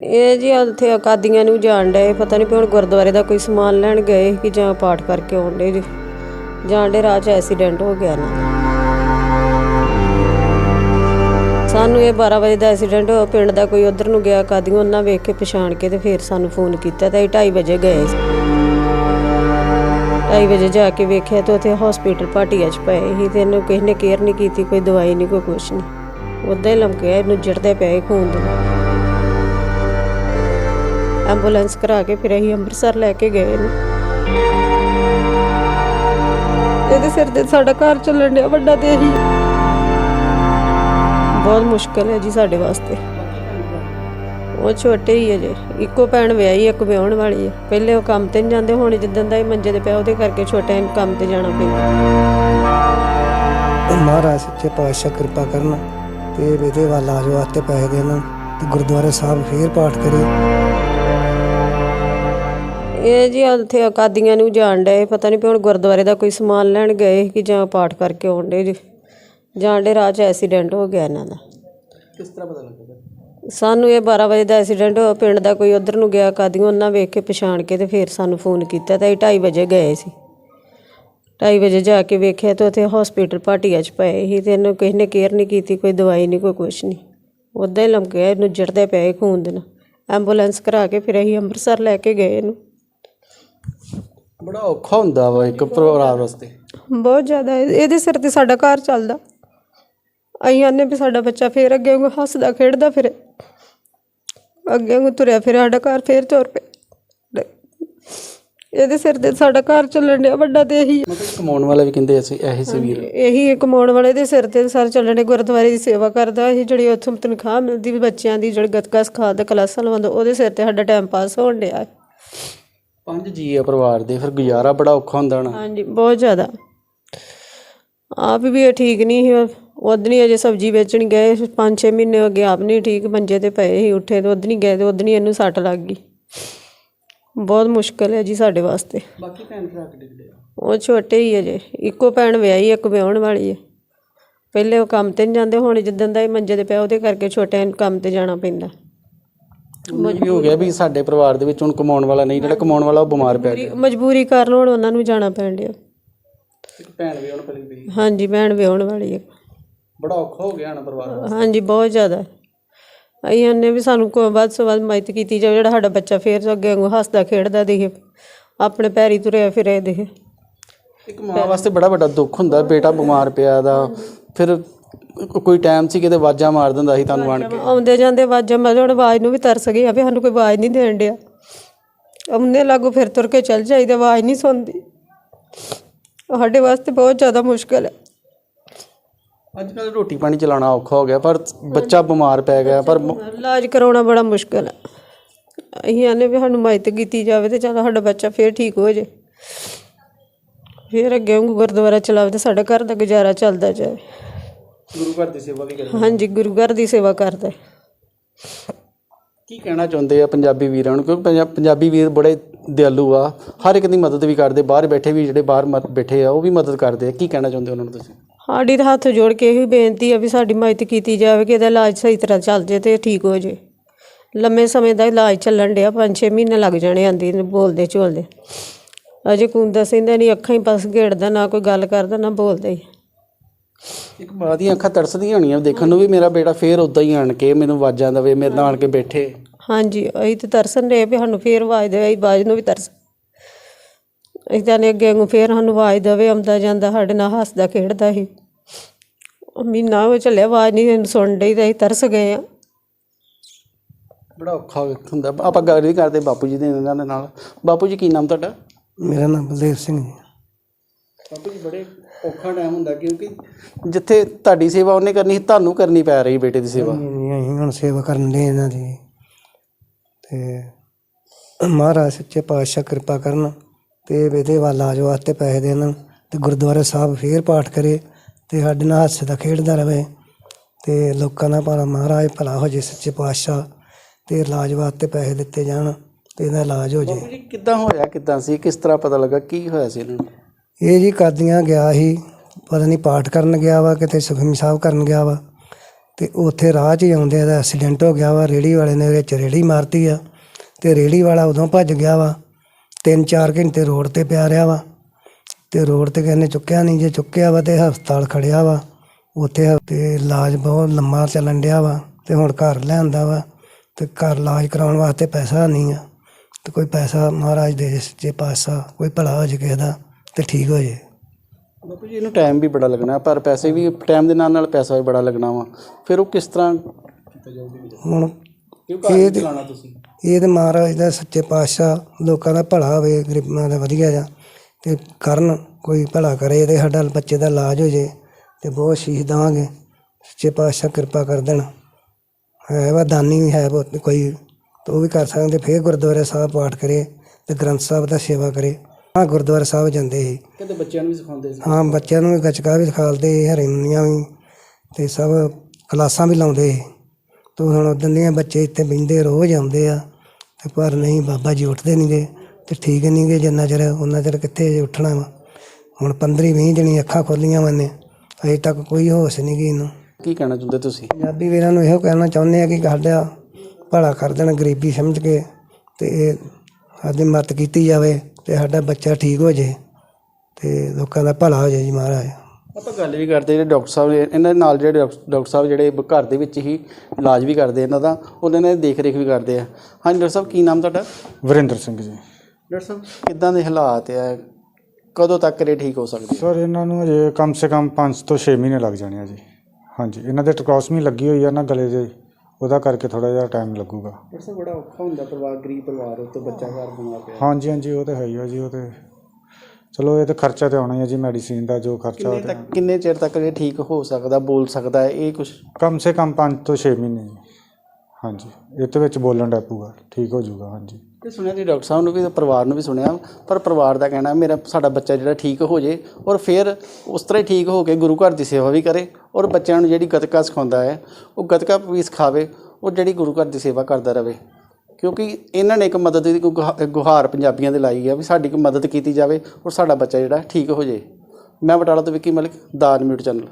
ਇਹ ਜੀ ਉੱਥੇ ਅਕਾਦੀਆਂ ਨੂੰ ਜਾਣ ਡਏ, ਪਤਾ ਨਹੀਂ ਵੀ ਹੁਣ ਗੁਰਦੁਆਰੇ ਦਾ ਕੋਈ ਸਮਾਨ ਲੈਣ ਗਏ ਕਿ ਜਾਂ ਪਾਠ ਕਰਕੇ ਆਉਣ ਡੇ ਜੀ। ਜਾਣ ਡੇ ਰਾਹ 'ਚ ਐਕਸੀਡੈਂਟ ਹੋ ਗਿਆ ਨਾ। ਸਾਨੂੰ ਇਹ 12 ਵਜੇ ਦਾ ਐਕਸੀਡੈਂਟ ਹੋਇਆ, ਪਿੰਡ ਦਾ ਕੋਈ ਉਧਰ ਨੂੰ ਗਿਆ ਕਾਦੀਆਂ ਉਹਨਾਂ ਵੇਖ ਕੇ ਪਛਾਣ ਕੇ ਤੇ ਫਿਰ ਸਾਨੂੰ ਫੋਨ ਕੀਤਾ ਤੇ 2:30 ਵਜੇ ਗਏ ਸੀ। 2:30 ਵਜੇ ਜਾ ਕੇ ਵੇਖਿਆ ਤੇ ਉੱਥੇ ਹਸਪੀਟਲ ਪਾਟੀਆਂ 'ਚ ਪਏ ਸੀ ਤੇ ਇਹਨੂੰ ਕਿਸੇ ਨੇ ਕੇਅਰ ਨਹੀਂ ਕੀਤੀ, ਕੋਈ ਦਵਾਈ ਨਹੀਂ ਕੋਈ ਕੁਛ ਨਹੀਂ ਉਦਾਂ ਹੀ ਲਮਕਿਆ ਇਹਨੂੰ ਜੜਦੇ ਪਏ ਖੂਨ ਦੇ ਐਂਬੂਲੈਂਸ ਕਰਾ ਕੇ ਫਿਰ ਅਸੀਂ ਅੰਮ੍ਰਿਤਸਰ ਲੈ ਕੇ ਗਏ ਨੇ ਇਹਦੇ ਸਿਰ ਤੇ ਸਾਡਾ ਘਰ ਚੱਲਣ ਡਿਆ ਵੱਡਾ ਤੇ ਇਹੀ ਬਹੁਤ ਮੁਸ਼ਕਲ ਹੈ ਜੀ ਸਾਡੇ ਵਾਸਤੇ। ਉਹ ਛੋਟੇ ਹੀ ਹੈ ਜੇ। ਇੱਕੋ ਭੈਣ ਵਿਆਹੀ, ਇੱਕ ਵਿਆਹਣ ਵਾਲੀ ਹੈ। ਪਹਿਲੇ ਉਹ ਕੰਮ ਤੇ ਨਹੀਂ ਜਾਂਦੇ, ਹੁਣ ਜਿੱਦਣ ਦਾ ਹੀ ਮੰਜੇ ਤੇ ਪਿਆ, ਉਹਦੇ ਕਰਕੇ ਛੋਟੇ ਨੂੰ ਕੰਮ ਤੇ ਜਾਣਾ ਪੈਂਦਾ। ਮਹਾਰਾਜ ਸੱਚੇ ਪਾਤਸ਼ਾਹ ਕਿਰਪਾ ਕਰਨ ਤੇ ਇਹਦੇ ਵੱਲ ਆ ਜਾਓ ਵਾਸਤੇ ਪੈਸੇ ਦੇਣ ਤੇ ਗੁਰਦੁਆਰੇ ਸਾਹਿਬ ਫੇਰ ਪਾਠ ਕਰੇ। ਇਹ ਜੀ ਉੱਥੇ ਅਕਾਦੀਆਂ ਨੂੰ ਜਾਣ ਡਏ ਪਤਾ ਨਹੀਂ ਵੀ ਹੁਣ ਗੁਰਦੁਆਰੇ ਦਾ ਕੋਈ ਸਮਾਨ ਲੈਣ ਗਏ ਕਿ ਜਾਂ ਪਾਠ ਕਰਕੇ ਆਉਣ ਡੇ ਜੀ। ਜਾਣ ਡੇ ਰਾਹ 'ਚ ਐਕਸੀਡੈਂਟ ਹੋ ਗਿਆ ਇਹਨਾਂ ਦਾ। ਕਿਸ ਤਰ੍ਹਾਂ ਪਤਾ ਲੱਗਾ ਸਾਨੂੰ ਇਹ 12 ਵਜੇ ਦਾ ਐਕਸੀਡੈਂਟ ਹੋਇਆ ਪਿੰਡ ਦਾ ਕੋਈ ਉਧਰ ਨੂੰ ਗਿਆ ਕਾਦੀਆਂ ਉਹਨਾਂ ਵੇਖ ਕੇ ਪਛਾਣ ਕੇ ਤੇ ਫਿਰ ਸਾਨੂੰ ਫੋਨ ਕੀਤਾ ਤੇ 2:30 ਵਜੇ ਗਏ ਸੀ। 2:30 ਵਜੇ ਜਾ ਕੇ ਵੇਖਿਆ ਤੇ ਉੱਥੇ ਹਸਪੀਟਲ ਪਾਟੀਆਂ 'ਚ ਪਏ ਸੀ ਤੇ ਇਹਨੂੰ ਕਿਸੇ ਨੇ ਕੇਅਰ ਨਹੀਂ ਕੀਤੀ ਕੋਈ ਦਵਾਈ ਨਹੀਂ ਕੋਈ ਕੁਛ ਨਹੀਂ ਉਦਾਂ ਹੀ ਲਮਕਿਆ ਇਹਨੂੰ ਜੜਦੇ ਪਏ ਖੂਨ ਦੇ ਨਾਲ। ਐਂਬੂਲੈਂਸ ਕਰਾ ਕੇ ਫਿਰ ਅਸੀਂ ਅੰਮ੍ਰਿਤਸਰ ਲੈ ਕੇ ਗਏ ਇਹਨੂੰ। ਬੜਾ ਔਖਾ ਹੁੰਦਾ ਵਾ ਇੱਕ ਪਰਿਵਾਰ ਵਾਸਤੇ। ਬਹੁਤ ਜ਼ਿਆਦਾ। ਇਹ- ਇਹਦੇ ਸਿਰ ਤੇ ਸਾਡਾ ਘਰ ਚੱਲਦਾ। ਅਸੀਂ ਆਨੇ ਵੀ ਸਾਡਾ ਬੱਚਾ ਫੇਰ ਅੱਗੇ ਵਾਂਗੂ ਹੱਸਦਾ ਖੇਡਦਾ ਫਿਰੇ। ਅੱਗੇ ਵਾਂਗੂ ਤੁਰਿਆ ਫਿਰ ਸਾਡਾ ਘਰ ਫੇਰ ਤੁਰ ਪਿਆ। ਇਹਦੇ ਸਿਰ ਤੇ ਸਾਡਾ ਘਰ ਚੱਲਣ ਡਿਆ ਵੱਡਾ ਤੇ ਇਹੀ। ਮਤਲਬ ਕਮਾਉਣ ਵਾਲਾ ਵੀ ਕਹਿੰਦੇ ਅਸੀਂ ਇਹੀ ਸੀ ਵੀਰ। ਇਹੀ ਕਮਾਉਣ ਵਾਲੇ ਦੇ ਸਿਰ ਤੇ ਸਰ ਚੱਲਣ ਦੇ ਗੁਰਦੁਆਰੇ ਦੀ ਸੇਵਾ ਕਰਦਾ। ਇਹ ਜਿਹੜੀ ਉੱਥੋਂ ਤਨਖਾਹ ਮਿਲਦੀ ਵੀ ਬੱਚਿਆਂ ਦੀ ਜਿਹੜੀ ਗੱਤਕਾ ਸਿਖਾਉਂਦਾ ਕਲਾਸਾਂ ਲਵਾਉਂਦਾ ਉਹਦੇ ਸਿਰ ਤੇ ਸਾਡਾ ਟਾਈਮ ਪਾਸ ਹੋਣ ਡਿਆ। ਪੰਜ ਜੀ ਆ ਪਰਿਵਾਰ ਦੇ ਫਿਰ ਗੁਜ਼ਾਰਾ ਬੜਾ ਔਖਾ ਹੁੰਦਾ ਨਾ ਹਾਂਜੀ ਬਹੁਤ ਜ਼ਿਆਦਾ। ਆਪ ਵੀ ਇਹ ਠੀਕ ਨਹੀਂ ਸੀ ਉਦਣੀ ਅਜੇ ਸਬਜ਼ੀ ਵੇਚਣ ਗਏ 5-6 ਮਹੀਨੇ ਹੋ ਗਏ ਆਪ ਨਹੀਂ ਠੀਕ ਮੰਜੇ ਤੇ ਪਏ ਸੀ ਉੱਠੇ ਤੇ ਉਦਣੀ ਗਏ ਤੇ ਉਦਣੀ ਇਹਨੂੰ ਸੱਟ ਲੱਗ ਗਈ। ਬਹੁਤ ਮੁਸ਼ਕਲ ਹੈ ਜੀ ਸਾਡੇ ਵਾਸਤੇ। ਬਾਕੀ ਭੈਣ ਭਰਾ ਕਿੱਡੇ ਉਹ ਛੋਟੇ ਹੀ ਅਜੇ ਇੱਕੋ ਭੈਣ ਵਿਆਹੀ ਇੱਕ ਵਿਆਹਣ ਵਾਲੀ ਹੈ ਪਹਿਲੇ ਉਹ ਕੰਮ ਤੇ ਨਹੀਂ ਜਾਂਦੇ ਹੁਣ ਜਿੱਦਣ ਦਾ ਇਹ ਮੰਜੇ ਤੇ ਪਿਆ ਉਹਦੇ ਕਰਕੇ ਛੋਟਿਆਂ ਨੂੰ ਕੰਮ ਤੇ ਜਾਣਾ ਪੈਂਦਾ। ਵੀ ਹੋ ਗਿਆ ਵੀ ਸਾਡੇ ਪਰਿਵਾਰ ਦੇ ਵਿੱਚ ਹੁਣ ਕਮਾਉਣ ਵਾਲਾ ਨਹੀਂ ਜਿਹੜਾ ਕਮਾਉਣ ਵਾਲਾ ਉਹ ਬਿਮਾਰ ਪੈ ਗਿਆ। ਮਜਬੂਰੀ ਕਾਰਨ ਹੁਣ ਉਹਨਾਂ ਨੂੰ ਜਾਣਾ ਪੈਣ ਡਿਆ। ਭੈਣ ਵੀ ਹੁਣ ਪਲੀ ਪਈ। ਹਾਂਜੀ ਭੈਣ ਵਿਆਹਣ ਵਾਲੀ ਹੈ ਬੜਾ ਔਖਾ ਹੋ ਗਿਆ ਨਾ ਪਰਿਵਾਰ। ਹਾਂਜੀ ਬਹੁਤ ਜ਼ਿਆਦਾ। ਅਸੀਂ ਨੇ ਵੀ ਸਾਨੂੰ ਕੋ ਵੱਧ ਤੋਂ ਵੱਧ ਮਦਦ ਕੀਤੀ ਜਾਵੇ ਜਿਹੜਾ ਸਾਡਾ ਬੱਚਾ ਫੇਰ ਅੱਗੇ ਵਾਂਗੂ ਹੱਸਦਾ ਖੇਡਦਾ ਦਿਖੇ। ਆਪਣੇ ਪੈਰੀ ਤੁਰਿਆ ਫਿਰੇ ਦਿਖੇ। ਇੱਕ ਮਾਂ ਵਾਸਤੇ ਬੜਾ ਵੱਡਾ ਦੁੱਖ ਹੁੰਦਾ ਬੇਟਾ ਬਿਮਾਰ ਪਿਆ ਦਾ ਫਿਰ ਕੋਈ ਟਾਈਮ ਸੀ ਕਿਤੇ ਵਾਜਾਂ ਮਾਰ ਦਿੰਦਾ ਸੀ ਤੁਹਾਨੂੰ ਆਣ ਕੇ? ਆਉਂਦੇ ਜਾਂਦੇ ਆਵਾਜ਼ਾਂ ਮਾਰ ਹੁਣ ਆਵਾਜ਼ ਨੂੰ ਵੀ ਤਰਸ ਗਏ ਆ ਵੀ ਸਾਨੂੰ ਕੋਈ ਆਵਾਜ਼ ਨਹੀਂ ਦੇਣ ਡਿਆ। ਉਹਨੇ ਲਾਗੂ ਫਿਰ ਤੁਰ ਕੇ ਚੱਲ ਜਾਈਦਾ ਆਵਾਜ਼ ਨਹੀਂ ਸੁਣਦੀ। ਸਾਡੇ ਵਾਸਤੇ ਬਹੁਤ ਜ਼ਿਆਦਾ ਮੁਸ਼ਕਲ ਹੈ ਅੱਜ ਕੱਲ ਰੋਟੀ ਪਾਣੀ ਚਲਾਉਣਾ ਔਖਾ ਹੋ ਗਿਆ ਪਰ ਬੱਚਾ ਬਿਮਾਰ ਪੈ ਗਿਆ ਪਰ ਇਲਾਜ ਕਰਾਉਣਾ ਬੜਾ ਮੁਸ਼ਕਲ ਹੈ ਅਸੀਂ ਆਨੇ ਵੀ ਸਾਨੂੰ ਮਦਦ ਕੀਤੀ ਜਾਵੇ ਤੇ ਚਲ ਸਾਡਾ ਬੱਚਾ ਫੇਰ ਠੀਕ ਹੋ ਜੇ। ਫੇਰ ਅੱਗੇ ਗੁਰਦੁਆਰਾ ਚਲਾਵੇ ਤੇ ਸਾਡਾ ਘਰ ਦਾ ਗੁਜ਼ਾਰਾ ਚੱਲਦਾ ਜਾਵੇ। ਗੁਰੂ ਘਰ ਦੀ ਸੇਵਾ ਵੀ ਕਰੇ ਹਾਂਜੀ ਗੁਰੂ ਘਰ ਦੀ ਸੇਵਾ ਕਰਦਾ ਹੈ। ਕੀ ਕਹਿਣਾ ਚਾਹੁੰਦੇ ਆ ਪੰਜਾਬੀ ਵੀਰਾਂ ਨੂੰ? ਕਿਉਂਕਿ ਪੰਜਾ- ਪੰਜਾਬੀ ਵੀਰ ਬੜੇ ਦਿਆਲੂ ਆ। ਹਰ ਇੱਕ ਦੀ ਮਦਦ ਵੀ ਕਰਦੇ। ਬਾਹਰ ਬੈਠੇ ਵੀ ਜਿਹੜੇ ਬਾਹਰ ਬੈਠੇ ਆ ਉਹ ਵੀ ਮਦਦ ਕਰਦੇ ਆ। ਕੀ ਕਹਿਣਾ ਚਾਹੁੰਦੇ ਉਹਨਾਂ ਨੂੰ ਤੁਸੀਂ? ਸਾਡੀ ਤਾਂ ਹੱਥ ਜੋੜ ਕੇ ਇਹੀ ਬੇਨਤੀ ਆ ਵੀ ਸਾਡੀ ਮਦਦ ਕੀਤੀ ਜਾਵੇ ਕਿ ਇਹਦਾ ਇਲਾਜ ਸਹੀ ਤਰ੍ਹਾਂ ਚੱਲ ਜੇ ਤੇ ਠੀਕ ਹੋ ਜੇ। ਲੰਮੇ ਸਮੇਂ ਦਾ ਇਲਾਜ ਚੱਲਣ ਡਿਆ 5-6 ਮਹੀਨੇ ਲੱਗ ਜਾਣੇ ਆਂਦੀ ਨੂੰ ਬੋਲਦੇ ਝੋਲਦੇ। ਅਜੇ ਕੁੰਦਾ ਸਿੰਦਾ ਨਹੀਂ ਅੱਖਾਂ ਹੀ ਬਸ ਘੇੜਦਾ ਨਾ ਕੋਈ ਗੱਲ ਕਰਦਾ ਨਾ ਬੋਲਦਾ ਹੀ। ਇੱਕ ਮਾਂ ਦੀਆਂ ਅੱਖਾਂ ਤਰਸਦੀਆਂ ਹੋਣੀਆਂ ਦੇਖਣ ਨੂੰ ਵੀ ਮੇਰਾ ਬੇਟਾ ਫੇਰ ਉਦਾਂ ਹੀ ਆਣ ਕੇ ਮੈਨੂੰ ਵਾਜਾਂ ਦਵੇ ਮੇਰੇ ਨਾਲ ਆਣ ਕੇ ਬੈਠੇ। ਹਾਂਜੀ ਅਸੀਂ ਤੇ ਤਰਸਨ ਰਹੇ ਵੀ ਸਾਨੂੰ ਫੇਰ ਆਵਾਜ਼ ਦੇਵੇ ਅਸੀਂ ਆਵਾਜ਼ ਨੂੰ ਵੀ ਤਰਸ ਤਾਂ ਨੇ ਅੱਗੇ ਨੂੰ ਫੇਰ ਸਾਨੂੰ ਆਵਾਜ਼ ਦੇਵੇ ਆਉਂਦਾ ਜਾਂਦਾ ਸਾਡੇ ਨਾਲ ਹੱਸਦਾ ਖੇਡਦਾ ਸੀ। ਮਹੀਨਾ ਉਹ ਚੱਲਿਆ ਆਵਾਜ਼ ਨਹੀਂ ਸੁਣ ਡਈ ਤੇ ਅਸੀਂ ਤਰਸ ਗਏ ਆ। ਬੜਾ ਔਖਾ ਹੁੰਦਾ। ਆਪਾਂ ਗੱਲ ਨਹੀਂ ਕਰਦੇ ਬਾਪੂ ਜੀ ਦੇ ਇਹਨਾਂ ਦੇ ਨਾਲ। ਬਾਪੂ ਜੀ ਕੀ ਨਾਮ ਤੁਹਾਡਾ? ਮੇਰਾ ਨਾਮ ਬਲਦੇਵ ਸਿੰਘ ਜੀ। ਬਾਪੂ ਜੀ ਬੜੇ ਔਖਾ ਟਾਈਮ ਹੁੰਦਾ ਕਿਉਂਕਿ ਜਿੱਥੇ ਤੁਹਾਡੀ ਸੇਵਾ ਉਹਨੇ ਕਰਨੀ ਸੀ ਤੁਹਾਨੂੰ ਕਰਨੀ ਪੈ ਰਹੀ ਬੇਟੇ ਦੀ ਸੇਵਾ। ਨਹੀਂ ਅਸੀਂ ਹੁਣ ਸੇਵਾ ਕਰਨ ਦੇ ਇਹਨਾਂ ਦੀ। ਤੇ ਮਹਾਰਾਜ ਸੱਚੇ ਪਾਤਸ਼ਾਹ ਕਿਰਪਾ ਕਰਨ ਤੇ ਇਹਦੇ ਵੱਲ ਆ ਜਾਓ ਵਾਸਤੇ ਪੈਸੇ ਦੇਣ ਤੇ ਗੁਰਦੁਆਰੇ ਸਾਹਿਬ ਫੇਰ ਪਾਠ ਕਰੇ ਤੇ ਸਾਡੇ ਨਾਲ ਹੱਸਦਾ ਖੇਡਦਾ ਰਵੇ ਤੇ ਲੋਕਾਂ ਦਾ ਭਲਾ ਮਹਾਰਾਜ ਭਲਾ ਹੋ ਜੇ ਸੱਚੇ ਪਾਤਸ਼ਾਹ ਤੇ ਇਲਾਜ ਵਾਸਤੇ ਪੈਸੇ ਦਿੱਤੇ ਜਾਣ ਤੇ ਇਹਦਾ ਇਲਾਜ ਹੋ ਜੇ। ਬਾਪੂ ਜੀ ਕਿੱਦਾਂ ਹੋਇਆ ਕਿੱਦਾਂ ਸੀ? ਕਿਸ ਤਰ੍ਹਾਂ ਪਤਾ ਲੱਗਾ? ਕੀ ਹੋਇਆ ਸੀ ਇਹਨਾਂ ਨੂੰ? ਇਹ ਜੀ ਕਾਦੀਆਂ ਗਿਆ ਸੀ, ਪਤਾ ਨਹੀਂ ਪਾਠ ਕਰਨ ਗਿਆ ਵਾ ਕਿਤੇ ਸੁਖਮਨੀ ਸਾਹਿਬ ਕਰਨ ਗਿਆ ਵਾ। ਤੇ ਉੱਥੇ ਰਾਹ 'ਚ ਹੀ ਆਉਂਦੇ ਦਾ ਐਕਸੀਡੈਂਟ ਹੋ ਗਿਆ ਵਾ ਰੇੜੀ ਵਾਲੇ ਨੇ ਵਿੱਚ ਰੇੜੀ ਮਾਰਤੀ ਆ ਤੇ ਰੇੜੀ ਵਾਲਾ ਉਦੋਂ ਭੱਜ ਗਿਆ ਵਾ। ਤਿੰਨ ਚਾਰ ਘੰਟੇ ਰੋਡ ਤੇ ਪਿਆ ਰਿਹਾ ਵਾ ਤੇ ਰੋਡ ਤੇ ਕਹਿੰਦੇ ਚੁੱਕਿਆ ਨਹੀਂ ਜੇ ਚੁੱਕਿਆ ਵਾ ਤੇ ਹਸਪਤਾਲ ਖੜਿਆ ਵਾ। ਉੱਥੇ ਤੇ ਇਲਾਜ ਬਹੁਤ ਲੰਮਾ ਚੱਲਣ ਡਿਆ ਵਾ ਤੇ ਹੁਣ ਘਰ ਲਿਆਂਦਾ ਵਾ ਤੇ ਘਰ ਇਲਾਜ ਕਰਾਉਣ ਵਾਸਤੇ ਪੈਸਾ ਨਹੀਂ ਆ। ਤੇ ਕੋਈ ਪੈਸਾ ਮਹਾਰਾਜ ਦੇ, ਜੇ ਪਾਸਾ, ਕੋਈ ਭਲਾ ਹੋ ਜੇ ਕਿਸੇ ਦਾ। ਤੇ ਠੀਕ ਹੋ ਜੇ। ਬਾਪੂ ਜੀ ਇਹਨੂੰ ਟਾਈਮ ਵੀ ਬੜਾ ਲੱਗਣਾ ਪਰ ਪੈਸੇ ਵੀ ਟਾਈਮ ਦੇ ਨਾਲ ਨਾਲ ਪੈਸਾ ਵੀ ਬੜਾ ਲੱਗਣਾ ਵਾ। ਫਿਰ ਉਹ ਕਿਸ ਤਰ੍ਹਾਂ? ਹੁਣ ਕਿਉਂ ਘਰ ਚਲਾਉਣਾ ਤੁਸੀਂ? ਇਹ ਤੇ ਮਹਾਰਾਜ ਦਾ ਸੱਚੇ ਪਾਤਸ਼ਾਹ ਲੋਕਾਂ ਦਾ ਭਲਾ ਹੋਵੇ ਗਰੀਬਾਂ ਦਾ ਵਧੀਆ ਜਾ। ਤੇ ਕਰਨ ਕੋਈ ਭਲਾ ਕਰੇ ਤੇ ਸਾਡਾ ਬੱਚੇ ਦਾ ਇਲਾਜ ਹੋ ਜੇ ਤੇ ਬਹੁਤ ਸ਼ੀਸ਼ ਦੇਵਾਂਗੇ ਸੱਚੇ ਪਾਤਸ਼ਾਹ ਕਿਰਪਾ ਕਰ ਦੇਣ। ਹੈ ਵਾ ਦਾਨੀ ਵੀ ਹੈ ਬਹੁਤ ਕੋਈ ਤੇ ਉਹ ਵੀ ਕਰ ਸਕਦੇ। ਫਿਰ ਗੁਰਦੁਆਰਾ ਸਾਹਿਬ ਪਾਠ ਕਰੇ ਤੇ ਗ੍ਰੰਥ ਸਾਹਿਬ ਦਾ ਸੇਵਾ ਕਰੇ। ਹਾਂ ਗੁਰਦੁਆਰਾ ਸਾਹਿਬ ਜਾਂਦੇ ਸੀ। ਕਿਤੇ ਬੱਚਿਆਂ ਨੂੰ ਵੀ ਸਿਖਾਉਂਦੇ ਸੀ? ਹਾਂ ਬੱਚਿਆਂ ਨੂੰ ਵੀ ਗੱਚਕਾ ਵੀ ਸਿਖਾਲਦੇ ਸੀ ਹਰਿਮਨੀਆਂ ਵੀ। ਤੇ ਸਭ ਕਲਾਸਾਂ ਵੀ ਲਾਉਂਦੇ ਸੀ। ਤੇ ਹੁਣ ਉਦੋਂ ਦੀਆਂ ਬੱਚੇ ਇੱਥੇ ਬਹਿੰਦੇ ਰੋਜ਼ ਆਉਂਦੇ ਆ। ਤੇ ਪਰ ਨਹੀਂ ਬਾਬਾ ਜੀ ਉੱਠਦੇ ਨਹੀਂਗੇ ਤੇ ਠੀਕ ਨਹੀਂਗੇ ਜਿੰਨਾ ਚਿਰ ਉਹਨਾਂ ਚਿਰ ਕਿੱਥੇ ਉੱਠਣਾ ਵਾ। ਹੁਣ 15 20 ਜਣੀ ਅੱਖਾਂ ਖੋਲੀਆਂ ਮੈਨੇ ਅਜੇ ਤੱਕ ਕੋਈ ਹੋਸ਼ ਨਹੀਂ ਗਈ ਇਹਨੂੰ। ਕੀ ਕਹਿਣਾ ਚਾਹੁੰਦੇ ਤੁਸੀਂ? ਪੰਜਾਬੀ ਵੀਰਾਂ ਨੂੰ ਇਹੋ ਕਹਿਣਾ ਚਾਹੁੰਦੇ ਆ ਕਿ ਸਾਡਾ ਭਲਾ ਕਰ ਦੇਣ ਗਰੀਬੀ ਸਮਝ ਕੇ ਤੇ ਇਹ ਸਾਡੀ ਮਦਦ ਕੀਤੀ ਜਾਵੇ। ਤੇ ਸਾਡਾ ਬੱਚਾ ਠੀਕ ਹੋ ਜੇ ਤੇ ਲੋਕਾਂ ਦਾ ਭਲਾ ਹੋ ਜੇ ਜੀ ਮਹਾਰਾਜ। ਆਪਾਂ ਗੱਲ ਵੀ ਕਰਦੇ ਜਿਹੜੇ ਡਾਕਟਰ ਸਾਹਿਬ ਨੇ ਇਹਨਾਂ ਦੇ ਨਾਲ ਜਿਹੜੇ ਡਾਕ- ਡਾਕਟਰ ਸਾਹਿਬ ਜਿਹੜੇ ਬ- ਘਰ ਦੇ ਵਿੱਚ ਹੀ ਇਲਾਜ ਵੀ ਕਰਦੇ ਇਹਨਾਂ ਦਾ ਉਹਨਾਂ ਨੇ ਦੇਖ ਰੇਖ ਵੀ ਕਰਦੇ ਆ। ਹਾਂਜੀ ਡਾਕਟਰ ਸਾਹਿਬ ਕੀ ਨਾਮ ਤੁਹਾਡਾ? ਵਰਿੰਦਰ ਸਿੰਘ ਜੀ। ਡਾਕਟਰ ਸਾਹਿਬ ਕਿੱਦਾਂ ਦੇ ਹਾਲਾਤ ਆ? ਕਦੋਂ ਤੱਕ ਇਹ ਠੀਕ ਹੋ ਸਕਦੇ? ਸਰ ਇਹਨਾਂ ਨੂੰ ਅਜੇ ਕਮ ਸੇ ਕਮ 5 ਤੋਂ 6 ਮਹੀਨੇ ਲੱਗ ਜਾਣੇ ਆ ਜੀ। ਹਾਂਜੀ ਇਹਨਾਂ ਦੇ ਟ੍ਰਕੋਸਮੀ ਲੱਗੀ ਹੋਈ ਆ ਨਾ ਗਲੇ ਦੇ। ਉਹਦਾ ਕਰਕੇ ਥੋੜਾ ਜਿਹਾ ਟਾਈਮ ਲੱਗੂਗਾ। ਡਾਕਟਰ ਸਾਹਿਬ ਬੜਾ ਔਖਾ ਹੁੰਦਾ ਪਰਿਵਾਰ ਗਰੀਬ ਪਰਿਵਾਰ ਉੱਤੇ ਬੱਚਾ ਘਰ ਬਿਮਾਰ ਪਿਆ ਹਾਂਜੀ ਹਾਂਜੀ ਉਹ ਤਾਂ ਹੈ ਹੀ ਆ ਜੀ ਉਹ ਤੇ। ਚਲੋ ਇਹ ਤਾਂ ਖਰਚਾ ਤੇ ਆਉਣਾ ਹੀ ਆ ਜੀ ਮੈਡੀਸਿਨ ਦਾ ਜੋ ਖਰਚਾ ਕਿੰਨੇ ਤੇ ਤੱਕ ਕਿੰਨੇ ਚਿਰ ਤੱਕ ਇਹ ਠੀਕ ਹੋ ਸਕਦਾ ਬੋਲ ਸਕਦਾ ਹੈ? ਇਹ ਕੁਝ ਕਮ ਸੇ ਕਮ 5 ਤੋਂ 6 ਮਹੀਨੇ। ਜੀ ਹਾਂਜੀ ਇਹ ਤੇ ਵਿੱਚ ਬੋਲਣ ਦਾ ਪੂਗਾ ਠੀਕ ਹੋ ਜਾਊਗਾ ਹਾਂਜੀ। ਇਹ ਸੁਣਿਆ ਜੀ ਡਾਕਟਰ ਸਾਹਿਬ ਨੂੰ ਵੀ ਤੇ ਪਰਿਵਾਰ ਨੂੰ ਵੀ ਸੁਣਿਆ, ਪਰ ਪਰਿਵਾਰ ਦਾ ਕਹਿਣਾ, ਮੇਰਾ ਸਾਡਾ ਬੱਚਾ ਜਿਹੜਾ ਠੀਕ ਹੋ ਜੇ ਔਰ ਫਿਰ ਉਸ ਤਰ੍ਹਾਂ ਹੀ ਠੀਕ ਹੋ ਕੇ ਗੁਰੂ ਘਰ ਦੀ ਸੇਵਾ ਵੀ ਕਰੇ ਔਰ ਬੱਚਿਆਂ ਨੂੰ ਜਿਹੜੀ ਗਤਕਾ ਸਿਖਾਉਂਦਾ ਹੈ, ਉਹ ਗਤਕਾ ਵੀ ਸਿਖਾਵੇ, ਉਹ ਜਿਹੜੀ ਗੁਰੂ ਘਰ ਦੀ ਸੇਵਾ ਕਰਦਾ ਰਵੇ ਕਿਉਂਕਿ ਇਹਨਾਂ ਨੇ ਇੱਕ ਮਦਦ ਦੀ ਗੁਹਾ- ਗੁਹਾਰ ਪੰਜਾਬੀਆਂ ਦੇ ਲਾਈ ਆ ਵੀ ਸਾਡੀ ਕੋਈ ਮਦਦ ਕੀਤੀ ਜਾਵੇ ਔਰ ਸਾਡਾ ਬੱਚਾ ਜਿਹੜਾ ਠੀਕ ਹੋ ਜੇ। ਮੈਂ ਬਟਾਲਾ ਤੋਂ ਵਿੱਕੀ ਮਲਿਕ ਦਾਨ ਮਿਊਟ ਚੈਨਲ।